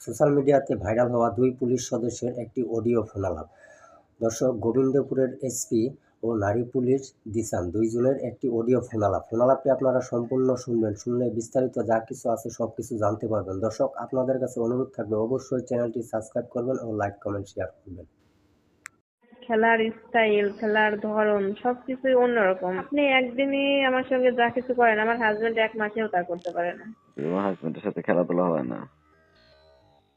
Social মিডিয়াতে viral হওয়া দুই পুলিশ সদস্যের একটি অডিও ফোনালাপ। দর্শক গোবিন্দপুরের এসপি ও নারী পুলিশ দিসান দুইজনের একটি অডিও ফোনালাপ। ফোনালাপটি আপনারা সম্পূর্ণ শুনবেন শুনলে বিস্তারিত যা কিছু আছে সব কিছু জানতে পারবেন। দর্শক আপনাদের কাছে অনুরোধ থাকবে অবশ্যই চ্যানেলটি সাবস্ক্রাইব করবেন ও লাইক কমেন্ট শেয়ার করবেন। খেলার স্টাইল খেলার ধরন সবকিছুই অন্যরকম। আপনি একদিনই আমার সঙ্গে যা কিছু করেন আমার হাজবেন্ড এক মাসেও তা করতে পারে না। তোমার হাজবেন্ডের সাথে খেলাধুলা হয় না।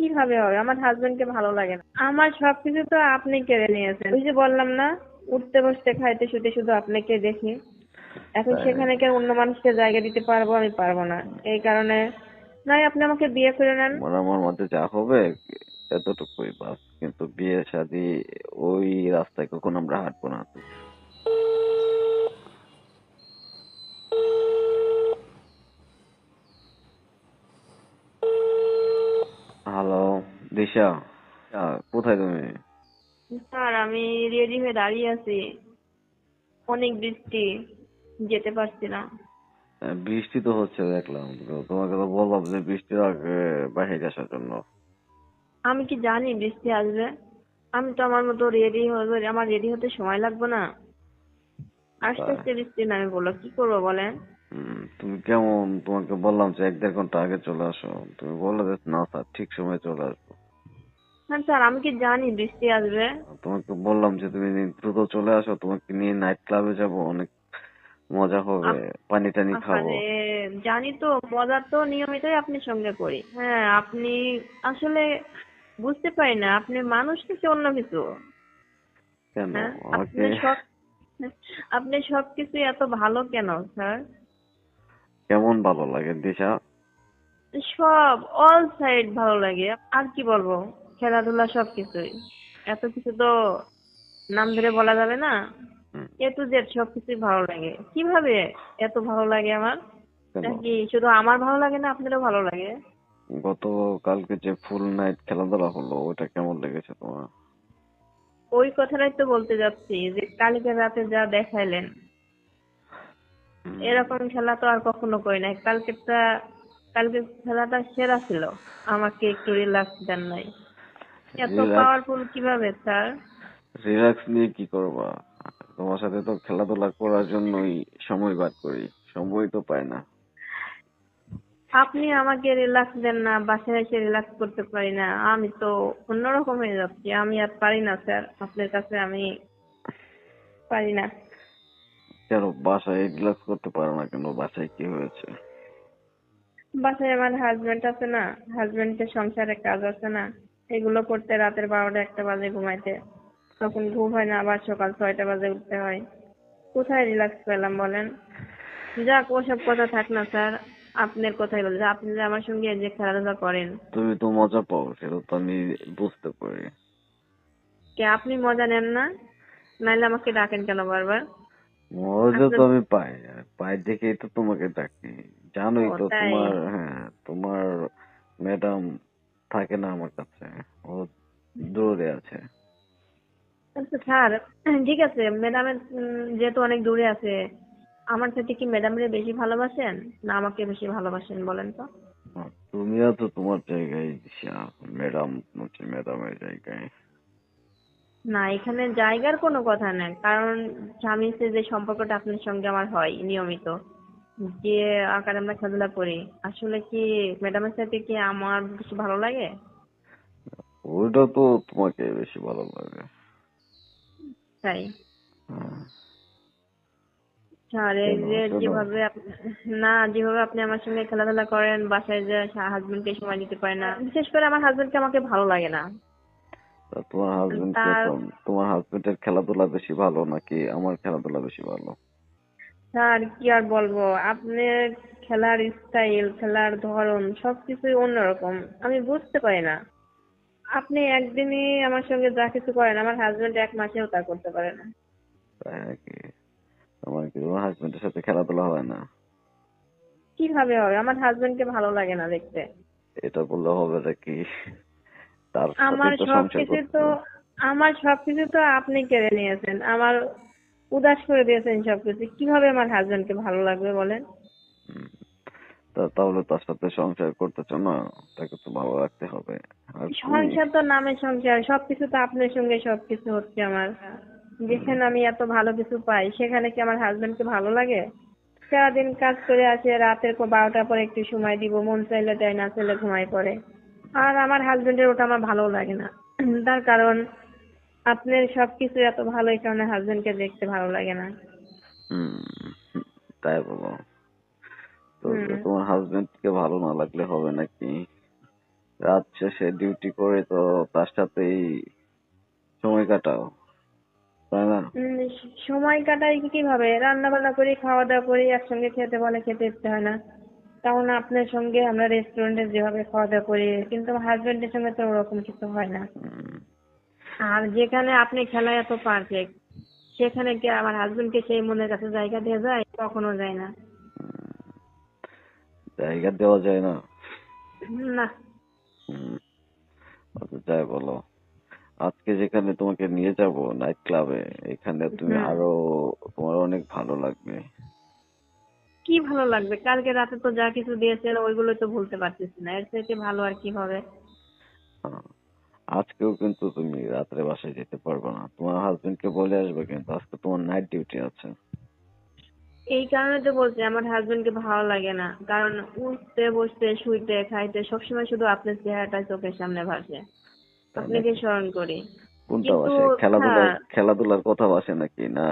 কীভাবে হবে? আমার হাজবেন্ডকে ভালো লাগে না। আমার সবকিছু তো আপনি কেড়ে নিয়েছেন। ওই যে বললাম না উঠতে বসতে খাইতে শুতে শুধু আপনাকে দেখি। এখন সেখানে কি আর অন্য মানুষকে জায়গা দিতে পারব আমি পারব না। এই কারণে নয় আপনি আমাকে বিয়ে করে নেন। মানে আমার মধ্যে যা হবে এতটুকুই বাস। কিন্তু বিয়ে শাদি ওই রাস্তায় কখন আমরা হাঁটবো না। হ্যালো দিশা। কোথায় তুমি? স্যার আমি রেডি হয়ে দাঁড়িয়ে আছি। অনেক বৃষ্টি যেতে পারছি না। বৃষ্টি তো হচ্ছে দেখলাম। তো তোমাকে তো বললাম যে বৃষ্টির আগে বাইরে আসার জন্য। আমি কি জানি বৃষ্টি আসবে? আমি তো আমার মতো রেডি হয়ে আমার রেডি হতে সময় লাগবে না। আস্তে আস্তে বৃষ্টি নামে বলল কি করব বলেন? তুমি কেমন? তোমাকে বললাম যে এক দেড় ঘণ্টা আগে চলে আসো। তুমি বললে যে না স্যার ঠিক সময় চলে আসব। হ্যাঁ স্যার আমি কি জানি বৃষ্টি আসবে। তোমাকে বললাম যে তুমি দ্রুত চলে আসো। তোমাকে নিয়ে নাইট ক্লাবে যাব। অনেক মজা হবে। পানি টানি খাব। জানি তো মজা তো নিয়মিতই আপনি সঙ্গে করি। হ্যাঁ আপনি আসলে বুঝতে পারি না আপনি মানুষ কিছু অন্য কিছু? কেন? হ্যাঁ আপনি সব আপনি সবকিছু এত ভালো কেন স্যার? কেমন ভালো লাগে দিশা? সব অল সাইড ভালো লাগে। আর কি বলব? খেলাধুলা সবকিছুই। এত কিছু তো নাম ধরে বলা যাবে না। এ টু জেড সবকিছুই ভালো লাগে। কীভাবে এত ভালো লাগে আমার? নাকি শুধু আমার ভালো লাগে না আপনারও ভালো লাগে? গত কালকে যে ফুল নাইট খেলাধুলা হলো ওটা কেমন লেগেছে তোমার? ওই কথাটাই তো বলতে যাচ্ছি যে কালকে রাতে যা দেখাইলেন এরকম খেলা তো আর কখনো করি নাই। কালকেরটা কালকে খেলাটা সেরা ছিল। আমাকে একটু রিল্যাক্স দেন নাই। এত? পাওয়ারফুল কীভাবে স্যার রিল্যাক্স নিয়ে কি করবা? তোমার সাথে তো খেলাধুলা করার জন্যই সময় বার করি। সময় তো পাই না। আপনি আমাকে রিল্যাক্স দেন না বাসায় এসে রিল্যাক্স করতে পারি না। আমি তো অন্যরকম হয়ে যাচ্ছি। আমি আর পারি না স্যার আপনার কাছে আমি পারি না। কেন বাসায় রিল্যাক্স করতে পারো না কেন? বাসায় কি হয়েছে? বাসায় আমার হাজবেন্ড আছে না হাজবেন্ডের সংসারে কাজ আছে না এগুলো করতে রাতের বারোটা একটা বাজে ঘুমাইতে। তখন ঘুম হয় না আবার সকাল ছয়টা বাজে উঠতে হয়। কোথায় রিল্যাক্স পেলাম বলেন? যাক ওসব কথা থাক না স্যার। আপনার কথাই বলছি। আপনি যে আমার সঙ্গে যে খেলাধুলা করেন। তুমি তো মজা পাও সেটা তো আমি বুঝতে পারি। কে আপনি মজা নেন না? নাইলে আমাকে ডাকেন কেন বারবার? মজা তো আমি পাই পাই দেখেই তো তোমাকে ডাকি। জানোই তো তোমার হ্যাঁ তোমার ম্যাডাম থাকে না আমার কাছে ও দূরে আছে। আচ্ছা স্যার ঠিক আছে ম্যাডামের যেহেতু অনেক দূরে আছে আমার সাথে কি ম্যাডামরে বেশি ভালোবাসেন না আমাকে বেশি ভালোবাসেন বলেন তো? তুমিও তো তোমার জায়গায় ম্যাডাম হচ্ছে ম্যাডামের জায়গায়। না এখানে জায়গার কোনো কথা নেই। কারণ স্বামী স্ত্রী যে সম্পর্কটা আপনার সঙ্গে আমার হয় নিয়মিত যে আকারে আমরা খেলাধুলা করি আসলে কি ম্যাডামের সাথে কি আমার বেশি ভালো লাগে? ওইটা তো তোমাকে বেশি ভালো লাগে। তাই? যে যেভাবে না যেভাবে আপনি আমার সঙ্গে খেলাধুলা করেন বাসায় যে হাজবেন্ডকে সময় দিতে পারে না বিশেষ করে আমার হাজবেন্ডকে আমাকে ভালো লাগে না। তোমার হাজবেন্ড তার- তোমার হাজবেন্ডের খেলাধুলা বেশি ভালো নাকি আমার খেলাধুলা বেশি ভালো? স্যার কি আর বলব? আপনার খেলার স্টাইল খেলার ধরন সবকিছুই অন্যরকম। আমি বুঝতে পারি না। আপনি একদিনই আমার সঙ্গে যা কিছু করেন আমার হাজবেন্ড এক মাসেও তা করতে পারে না। তাই নাকি তোমার কি তোমার হাজবেন্ডের সাথে খেলাধুলা হয় না? কীভাবে হবে? আমার হাজবেন্ডকে ভালো লাগে না দেখতে। এটা বললে হবে নাকি? তার আমার সবকিছু তো। আমার সবকিছু তো আপনি কেড়ে নিয়েছেন। আমার উদাস করে দিয়েছেন সবকিছু কীভাবে আমার হাজবেন্ডকে ভালো লাগবে বলেন? তা- তাহলে তার সাথে সংসার করতেছো না? তাকে তো ভালো রাখতে হবে। সংসার তো নামে সংসার। সবকিছু তো আপনার সঙ্গে সবকিছু হচ্ছে আমার। যেখানে আমি এত ভালো কিছু পাই। সেখানে কি আমার হাজবেন্ডকে ভালো লাগে? সারাদিন কাজ করে আসে রাতের পর বারোটার পর একটু সময় দিব। মন চাইলে দেয় না চাইলে ঘুমাই পড়ে। আর আমার হাজবেন্ডের ওটা আমার ভালো লাগে না। তার কারণ আপনার সবকিছু এত ভালো এই কারণে হাজবেন্ডকে দেখতে ভালো লাগে না। তাই বলো। তো তোমার হাজবেন্ড কে ভালো না লাগলে হবে নাকি? রাত শেষে ডিউটি করে তো তার সাথেই সময় কাটাও তাই না? সময় কাটাই কীভাবে রান্না বান্না করি খাওয়া দাওয়া করি একসঙ্গে খেতে বলে খেতে ইচ্ছে হয় না। তখন আপনার সঙ্গে আমরা রেস্টুরেন্টে যেভাবে খাওয়া দাওয়া করি কিন্তু আমার হাজবেন্ডের সঙ্গে তো ওরকম কিছু হয় না। আর যেখানে আপনি খেলায় এত পারফেক্ট সেখানে কি আমার হাজবেন্ডকে সেই মনের কাছে জায়গা দেওয়া যায়? কখনো যায় না। জায়গা দেওয়া যায় না? না। আচ্ছা যাই বলো। আজকে যেখানে তোমাকে নিয়ে যাব নাইট ক্লাবে এখানে তুমি আরও তোমার অনেক ভালো লাগবে। কি ভালো লাগবে? কালকে রাতে তো যা কিছু দিয়েছেন ওইগুলো তো ভুলতে পারতেছি না। এর থেকে ভালো আর কি হবে। আজকেও কিন্তু তুমি রাত্রে বাসায় যেতে পারবে না। তোমার হাজবেন্ড কে বলে আসবে কিন্তু আজকে তোমার নাইট ডিউটি আছে। এই কারণে তো বলছি আমার হাজবেন্ডকে ভালো লাগে না। কারণ উঠতে বসতে শুইতে খাইতে সবসময় শুধু আপনার চেহারাটা চোখের সামনে ভাসে। আপনাকে স্মরণ করি। কোনটা কিন্তু, বাসে খেলাধুলার হ্যাঁ। খেলাধুলার কথা বাসে নাকি? না?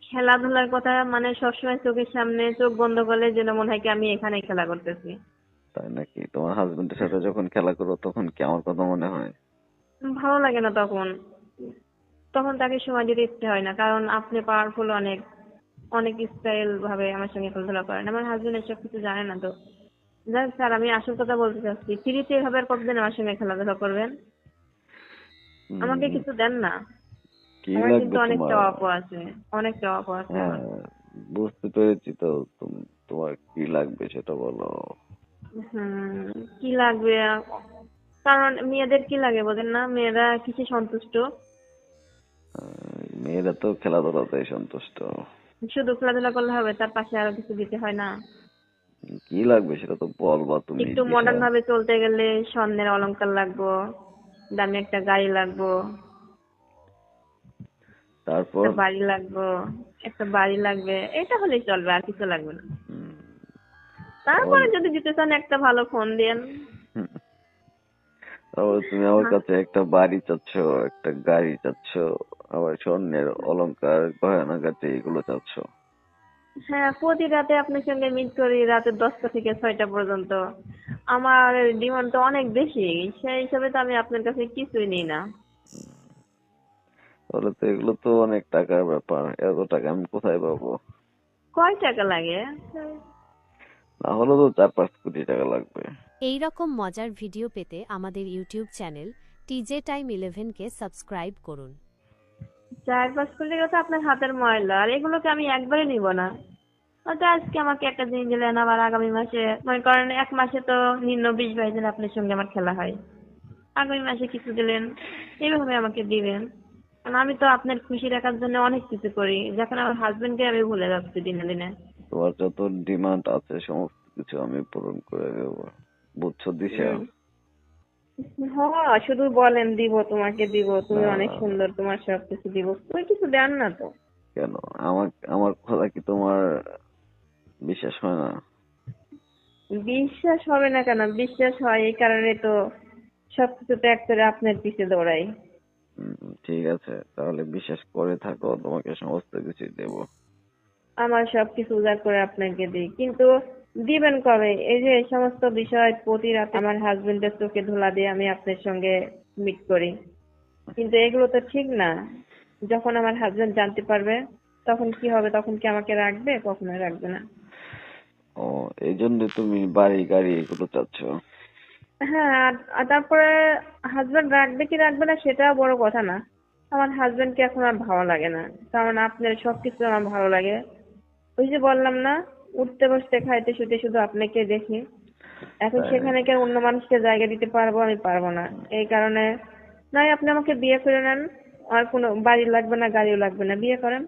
খেলাধুলার কথা মানে সবসময় চোখের সামনে চোখ বন্ধ করলে যেন মনে হয় কি আমি এখানে খেলা করতেছি। তাই নাকি? তোমার হাজবেন্ডের সাথে যখন খেলা করো তখন কি আমার কথা মনে হয়? ভালো লাগে না তখন। তখন তাকে সময় দিতে ইচ্ছে হয় না কারণ আপনি পাওয়ারফুল অনেক অনেক স্টাইল ভাবে আমার সঙ্গে খেলাধুলা করেন। আমার হাজবেন্ড এসব কিছু জানে না তো। যাক স্যার আমি আসল কথা বলতে চাচ্ছি। ফ্রিতে এভাবে আর কতদিন আমার সঙ্গে খেলাধুলা করবেন? আমাকে কিছু দেন না। আমার কিন্তু অনেক চাওয়া পাওয়া আছে অনেক চাওয়া পাওয়া আছে। হ্যাঁ বুঝতে পেরেছি তো তুম- তোমার কি লাগবে সেটা বলো। হুম কি লাগবে? কারণ মেয়েদের কি লাগে বোঝেন না? মেয়েরা কিছু সন্তুষ্ট? মেয়েরা তো খেলাধুলাতে সন্তুষ্ট। শুধু খেলাধুলা করলে হবে তার পাশে আরও কিছু দিতে হয় না। কি লাগবে সেটা তো বলবা তুমি একটু। মডার্ন ভাবে চলতে গেলে স্বর্ণের অলংকার লাগবো। দামি একটা গাড়ি লাগবো। তারপর? বাড়ি লাগবো একটা বাড়ি লাগবে এটা হলেই চলবে আর কিছু লাগবে না। তারপরে যদি দিতে চান একটা ভালো ফোন দেন। তারপর তুমি আমার কাছে একটা বাড়ি চাচ্ছ একটা গাড়ি চাচ্ছ আবার স্বর্ণের অলংকার গয়না গাছে এগুলো চাচ্ছ। হ্যাঁ প্রতি রাতে আপনার সঙ্গে মিট করি রাতে দশটা থেকে ছয়টা পর্যন্ত। আমার ডিমান্ড তো অনেক বেশি সেই হিসাবে তো আমি আপনার কাছে কিছুই নিই না। তাহলে তো এগুলো তো অনেক টাকার ব্যাপার এত টাকা আমি কোথায় পাবো? কয় টাকা লাগে? না হলে তো চার পাঁচ কোটি টাকা লাগবে। এই রকম মজার ভিডিও পেতে আমাদের ইউটিউব চ্যানেল টিজে টাইম ইলেভেনকে সাবস্ক্রাইব করুন। চার পাঁচ কোটি তো আপনার হাতের ময়লা আর এগুলোকে আমি একবারে নিব না। হয়তো আজকে আমাকে একটা দিন দিলেন আবার আগামী মাসে মনে করেন এক মাসে তো নিম্ন বিশ বাইশ দিন আপনার সঙ্গে আমার খেলা হয়। আগামী মাসে কিছু দিলেন এইভাবে আমাকে দিবেন। কারণ আমি তো আপনার খুশি রাখার জন্য অনেক কিছু করি যখন আমার হাজবেন্ডকে আমি ভুলে যাচ্ছি দিনে দিনে। তোমার যত ডিমান্ড আছে সমস্ত কিছু আমি পূরণ করে দেবো। বুঝছ দিশা? হ্যাঁ শুধু বলেন দিব তোমাকে দিব তুমি অনেক সুন্দর তোমার সব কিছু দিব। তুমি কিছু দেন না তো। কেন? আমার আমার কথা কি তোমার বিশ্বাস হয় না? বিশ্বাস হবে না কেন? বিশ্বাস হয় এই কারণে তো সবকিছু ত্যাগ করে আপনার পিছে দৌড়াই। ঠিক আছে। তাহলে বিশ্বাস করে থাকো তোমাকে সমস্ত কিছু দেবো। আমার সবকিছু উজাড় করে আপনাকে দিই। কিন্তু দিবেন কবে? এই যে এই সমস্ত বিষয় প্রতি রাতে আমার হাজবেন্ডের চোখে ধুলা দিয়ে আমি আপনার সঙ্গে মিট করি। কিন্তু এগুলো তো ঠিক না। যখন আমার হাজবেন্ড জানতে পারবে তখন কি হবে? তখন কি আমাকে রাখবে? কখনোই রাখবে না। ও এই জন্য তুমি বাড়ি গাড়ি এগুলো চাচ্ছ? হ্যাঁ আর- আর তারপরে হাজবেন্ড রাখবে কি রাখবে না সেটা বড় কথা না। আমার হাজবেন্ডকে এখন আর ভালো লাগে না। কারণ আপনার সবকিছু আমার ভালো লাগে। ওই যে বললাম না উঠতে বসতে খাইতে শুতে শুধু আপনাকে দেখি। এখন সেখানে কি আর অন্য মানুষকে জায়গা দিতে পারব আমি পারব না। এই কারণে নয় আপনি আমাকে বিয়ে করে নেন। আর কোনো বাড়ি লাগবে না গাড়িও লাগবে না বিয়ে করেন।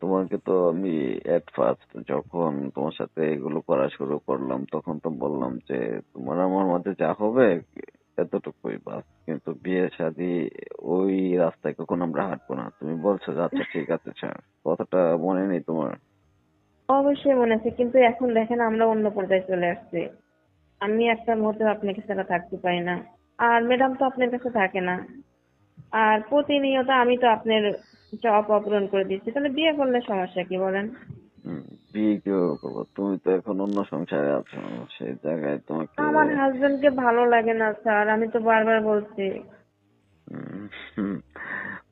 তোমাকে তো আমি এট ফার্স্ট যখন তোমার সাথে এগুলো করা শুরু করলাম তখন তো বললাম যে তোমার আমার মধ্যে যা হবে এতটুকুই বাস। কিন্তু বিয়ে শাদী ওই রাস্তায় কখন আমরা হাঁটবো না। তুমি বলছো যে আচ্ছা ঠিক আছে স্যার কথাটা মনে নেই তোমার। অবশ্যই মনে আছে কিন্তু এখন দেখেন আমরা অন্য পর্যায়ে চলে আসছি। আমি একটা মুহূর্তে আপনাকে ছাড়া থাকতে পারি না। আর ম্যাডাম তো আপনার কাছে থাকে না। আর প্রতিনিয়ত আমি তো আপনার অপূরণ করে দিচ্ছি। তাহলে বিয়ে করলে সমস্যা কি বলেন? বিয়ে কীভাবে করব? তুমি তো এখন অন্য সংসারে আছো। সেই জায়গায় তোমাকে আমার হাজবেন্ডকে ভালো লাগে না স্যার। আমি তো বারবার বলছি।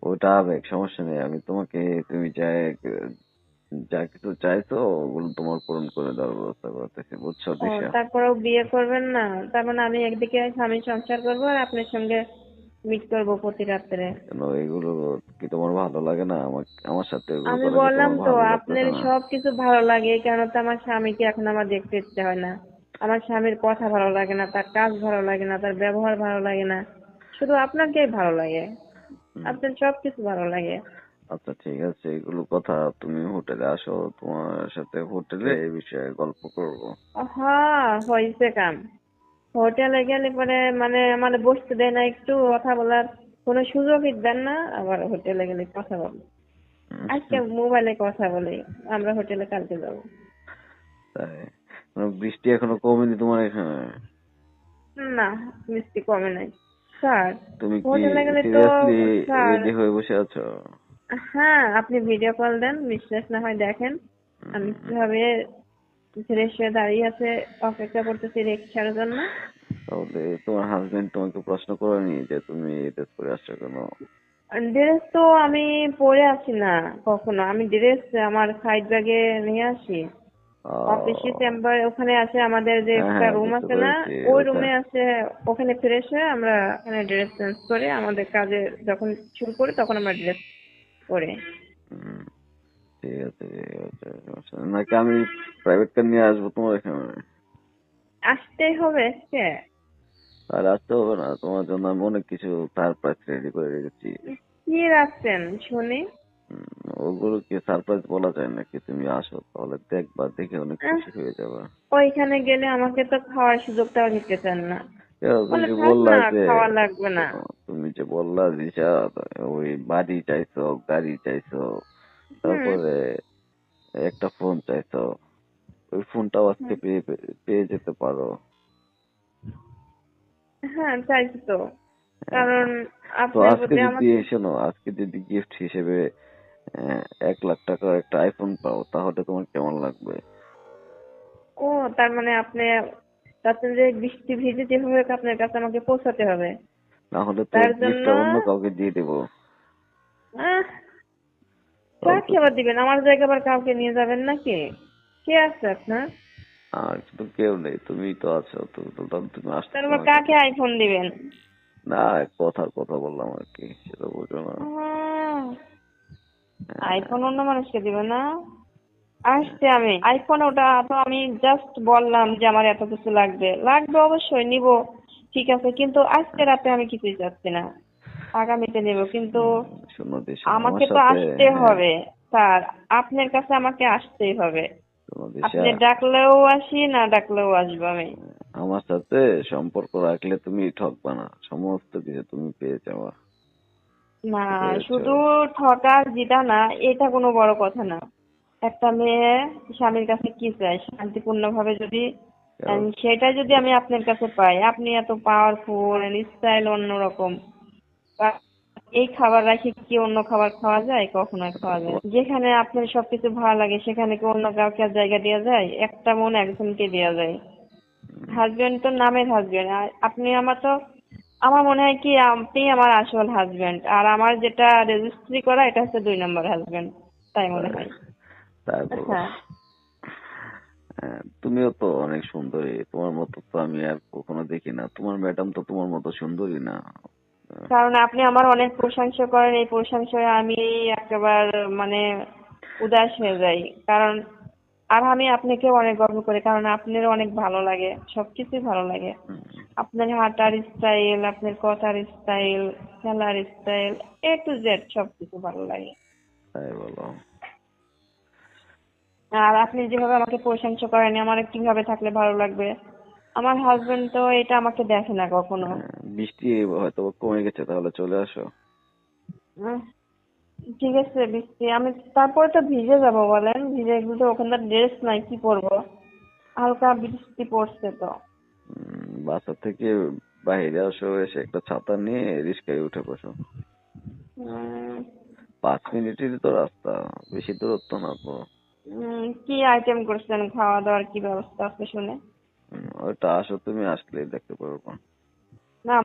ওটা আবেগ সমস্যা নেই। আমি তোমাকে তুমি যা যা কিছু চাইছো ওগুলো তোমার পূরণ করে দেওয়ার ব্যবস্থা করতেছি বুঝছ দিশা? তারপরেও বিয়ে করবেন না? তার মানে আমি একদিকে স্বামী সংসার করব আর আপনার সঙ্গে মিট করব প্রতি রাত্রে। কেন? এগুলো কি তোমার ভালো লাগে না? আমার আমার সাথে এগুলো আমি বললাম তো আপনার না? সবকিছু ভালো লাগে কেন তো আমার স্বামীকে এখন আমার দেখতে ইচ্ছে হয় না। আমার স্বামীর কথা ভালো লাগে না তার কাজ ভালো লাগে না তার ব্যবহার ভালো লাগে না। শুধু আপনাকেই ভালো লাগে। আপনার সবকিছু ভালো লাগে। আচ্ছা ঠিক আছে এগুলো কথা তুমি হোটেলে আসো তোমার সাথে হোটেলে এই বিষয়ে গল্প করব। হ্যাঁ হয়েছে কাম। হোটেলে গেলে পরে মানে আমার বসতে দেয় না একটু কথা বলার কোনো সুযোগই দেন না আবার হোটেলে গেলে কথা বলে। আজকে মোবাইলে কথা বলি আমরা হোটেলে কালকে যাব। তাই মানে বৃষ্টি এখনও কমেনি তোমার এখানে? না মিষ্টি কমে নাই। স্যার তুমি কি হোটেলে গেলে তো সিরিয়াসলি রেডি হয়ে বসে আছো? হ্যাঁ আপনি ভিডিও কল দেন বিশ্বাস না হয় দেখেন। আমি কীভাবে ফ্রেশ হয়ে দাঁড়িয়ে আছে অপেক্ষা করতেছি রিক্সার জন্য। তাহলে তোমার হাজবেন্ড তোমাকে প্রশ্ন করেনি যে তুমি ড্রেস পরে আসছো কেন? ড্রেস তো আমি পরে আসি না কখনো। আমি ড্রেস আমার সাইড ব্যাগে নিয়ে আসি। অফিসে চেম্বার ওখানে আছে আমাদের যে হ্যাঁ, একটা হ্যাঁ, রুম আছে না ওই রুমে আছে ওখানে ফ্রেশ হয়ে আমরা ওখানে ড্রেস চেঞ্জ করে আমাদের কাজে যখন শুরু করি তখন আমরা ড্রেস পরে। ঠিক আছে ঠিক আছে নাকি আমি প্রাইভেট কার নিয়ে আসব তোমার এখানে? আসতেই হবে আজকে। আর আসতে হবে না তোমার জন্য আমি অনেক কিছু সারপ্রাইজ রেডি করে রেখেছি। কি রাখছেন শুনি। ওগুলো কি সারপ্রাইজ বলা যায় নাকি? তুমি আসো তাহলে দেখবা দেখে অনেক খুশি হয়ে যাবে। ওইখানে গেলে আমাকে তো খাওয়ার সুযোগটাও দিতে চান না। তুমি বললা যে তুমি যে বললা দিশা ওই বাড়ি চাইছো গাড়ি চাইছো তারপরে একটা ফোন চাইছো ওই ফোনটাও আজকে পেয়ে পেয়ে যেতে পারো। হ্যাঁ চাইছি তো। কারণ আজকে যদি শোনো আজকে যদি গিফট হিসেবে এক লাখ টাকার একটা আইফোন পাও তাহলে তোমার কেমন লাগবে? ও তার মানে আপনি যে বৃষ্টি ভিজে যেভাবে আপনার কাছে আমাকে পৌঁছাতে হবে। না হলে তো তার গিফটটা জন্য- অন্য কাউকে দিয়ে দেবো। কাকে আবার দিবেন? আমার জায়গা আবার কাউকে নিয়ে যাবেন নাকি? কে আছে আপনার? আর তো কেউ নেই তুমি তো আছো তো তুমি আসতে তার আবার কাকে আইফোন দিবেন? না কথার কথা বললাম আর কি সেটা বুঝো না। আইফোন অন্য মানুষকে দিবে না? আসছে আমি। আইফোন ওটা তো আমি জাস্ট বললাম যে আমার এত কিছু লাগবে। লাগবে অবশ্যই নিব। ঠিক আছে কিন্তু আজকে রাতে আমি কিছুই চাচ্ছি না। আগামীতে নেব কিন্তু আমাকে তো আসতে হ্যাঁ, হবে স্যার। আপনার কাছে আমাকে আসতেই হবে। আপনি ডাকলেও আসি না ডাকলেও আসব আমি। আমার সাথে সম্পর্ক রাখলে তুমি ঠকবা না। সমস্ত কিছু তুমি পেয়ে যাওয়া না শুধু ঠকা জিতা না এটা কোনো বড় কথা না। একটা মেয়ে স্বামীর কাছে কি চায়? শান্তিপূর্ণ ভাবে যদি সেটা যদি আমি আপনার কাছে পাই আপনি এত পাওয়ারফুল স্টাইল অন্যরকম। এই খাবার রাখি কি অন্য খাবার খাওয়া যায়? কখনো খাওয়া যায় যেখানে আপনার সবকিছু ভালো লাগে সেখানে কি অন্য কাউকে জায়গা দেওয়া যায়? একটা মন একজনকে দেওয়া যায়। হাজবেন্ড তো নামের হাজবেন্ড আর আপনি আমার তো আমার মনে হয় কি আপনি আমার আসল হাজবেন্ড আর আমার যেটা রেজিস্ট্রি করা এটা হচ্ছে দুই নম্বর হাজবেন্ড তাই মনে হয়। হ্যাঁ হ্যাঁ, তুমিও তো অনেক সুন্দরী। তোমার মতো তো আমি আর কখনো দেখি না। তোমার ম্যাডাম তো তোমার মতো সুন্দরী না। কারণ আপনি আমার অনেক প্রশংসা করেন। এই প্রশংসায় আমি একেবারে মানে উদাস হয়ে যাই। কারণ আর আমি আপনাকে অনেক গর্ব করি। কারণ আপনার অনেক ভালো লাগে। সবকিছুই ভালো লাগে। আপনার হাঁটার স্টাইল আপনার কথার স্টাইল খেলার স্টাইল এ টু জেড সবকিছু ভালো লাগে। তাই বলো। আর আপনি যেভাবে আমাকে প্রশংসা করেন আমার কীভাবে থাকলে ভালো লাগবে। আমার হাজবেন্ড তো এটা আমাকে দেখে না কখনো। হ্যাঁ, বৃষ্টি হয়তো কমে গেছে তাহলে চলে আসো। ঠিক আছে বৃষ্টি আমি তারপরে তো ভিজে যাব বলেন ভিজে গেলে তো ওখানকার ড্রেস নাই কি পরবো? হালকা বৃষ্টি পড়ছে তো। বাসা থেকে বাইরে আসো এসে একটা ছাতা নিয়ে রিক্সায় উঠে বসো। পাঁচ মিনিটেরই তো রাস্তা বেশি দূরত্ব না তো। কি আইটেম করছেন? খাওয়া দাওয়ার কি ব্যবস্থা আছে শুনে? ওটা আসো তুমি আসলেই দেখতে পারব না